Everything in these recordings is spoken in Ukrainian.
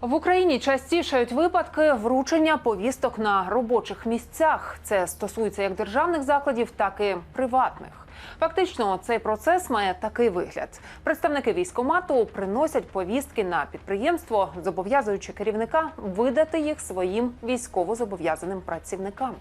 В Україні частішають випадки вручення повісток на робочих місцях. Це стосується як державних закладів, так і приватних. Фактично, цей процес має такий вигляд: представники військомату приносять повістки на підприємство, зобов'язуючи керівника видати їх своїм військовозобов'язаним працівникам.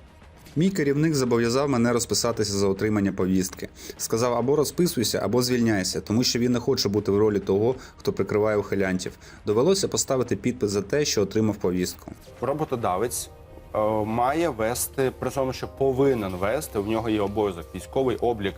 Мій керівник зобов'язав мене розписатися за отримання повістки. Сказав або розписуйся, або звільняйся, тому що він не хоче бути в ролі того, хто прикриває ухилянтів. Довелося поставити підпис за те, що отримав повістку. роботодавець е, має вести, при тому, що повинен вести, в нього є обов'язок військовий облік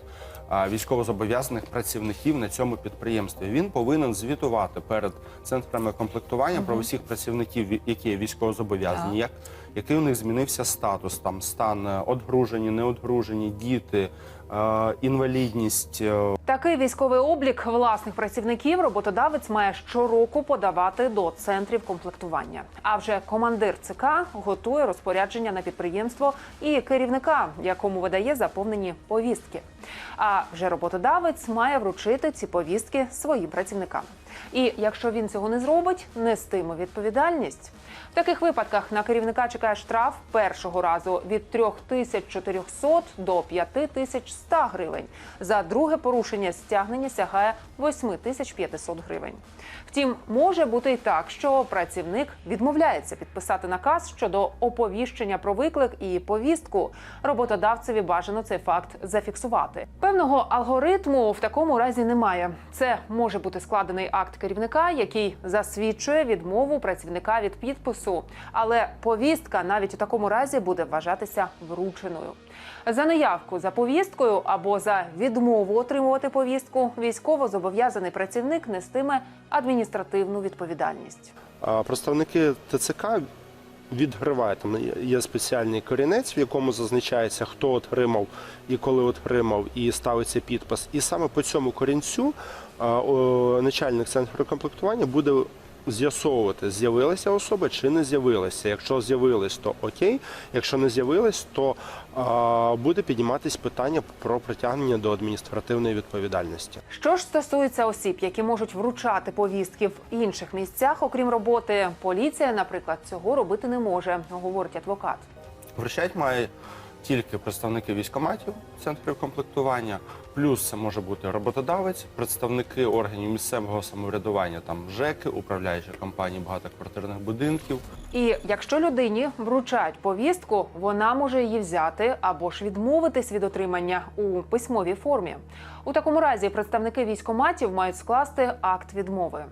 е, військовозобов'язаних працівників на цьому підприємстві. Він повинен звітувати перед центрами комплектування про усіх працівників, які є військовозобов'язані, як, який у них змінився статус, там стан е, одгружені, неодгружені, діти, е, інвалідність. е, Такий військовий облік власних працівників роботодавець має щороку подавати до центрів комплектування. А вже командир ЦК готує розпорядження на підприємство і керівника, якому видає заповнені повістки. А вже роботодавець має вручити ці повістки своїм працівникам. І якщо він цього не зробить, нестиме відповідальність. В таких випадках на керівника чекає штраф першого разу від 3400 до 5100 гривень. За друге порушення стягнення сягає 8500 гривень. Втім, може бути і так, що працівник відмовляється підписати наказ щодо оповіщення про виклик і повістку. Роботодавцеві бажано цей факт зафіксувати. Певного алгоритму в такому разі немає. Це може бути складений акт керівника, який засвідчує відмову працівника від підпису. Але повістка навіть у такому разі буде вважатися врученою. За неявку за повісткою або за відмову отримувати повістку військово зобов'язаний працівник нестиме адміністративну відповідальність. Представники ТЦК відгривають. Там є спеціальний корінець, в якому зазначається, хто отримав і коли отримав, і ставиться підпис. І саме по цьому корінцю начальник центру комплектування буде з'ясовувати, з'явилася особа чи не з'явилася. Якщо з'явилась, то окей. Якщо не з'явилась, то а, буде підніматись питання про притягнення до адміністративної відповідальності. Що ж стосується осіб, які можуть вручати повістки в інших місцях, окрім роботи, поліція, наприклад, цього робити не може, говорить адвокат. Вручать має тільки представники військоматів центрів комплектування, плюс це може бути роботодавець, представники органів місцевого самоврядування, там ЖЕКи, управляючі компанії багатоквартирних будинків. І якщо людині вручають повістку, вона може її взяти або ж відмовитись від отримання у письмовій формі. У такому разі представники військоматів мають скласти акт відмови.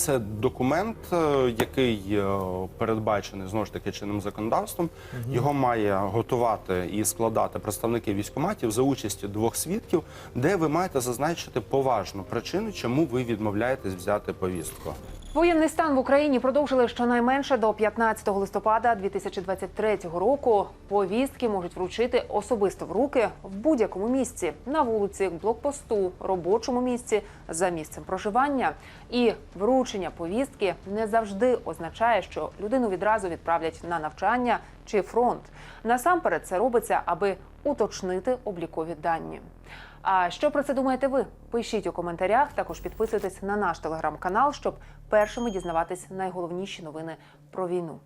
Це документ, е, який е, передбачений знову ж таки чинним законодавством. Його має готувати і складати представники військоматів за участі двох свідків, де ви маєте зазначити поважну причину, чому ви відмовляєтесь взяти повістку. Воєнний стан в Україні продовжили щонайменше до 15 листопада 2023 року. Повістки можуть вручити особисто в руки в будь-якому місці на вулиці, блокпосту, робочому місці за місцем проживання. І вручення повістки не завжди означає, що людину відразу відправлять на навчання чи фронт. Насамперед це робиться, аби уточнити облікові дані. А що про це думаєте ви? Пишіть у коментарях. Також підписуйтесь на наш телеграм-канал, щоб першими дізнаватись найголовніші новини про війну.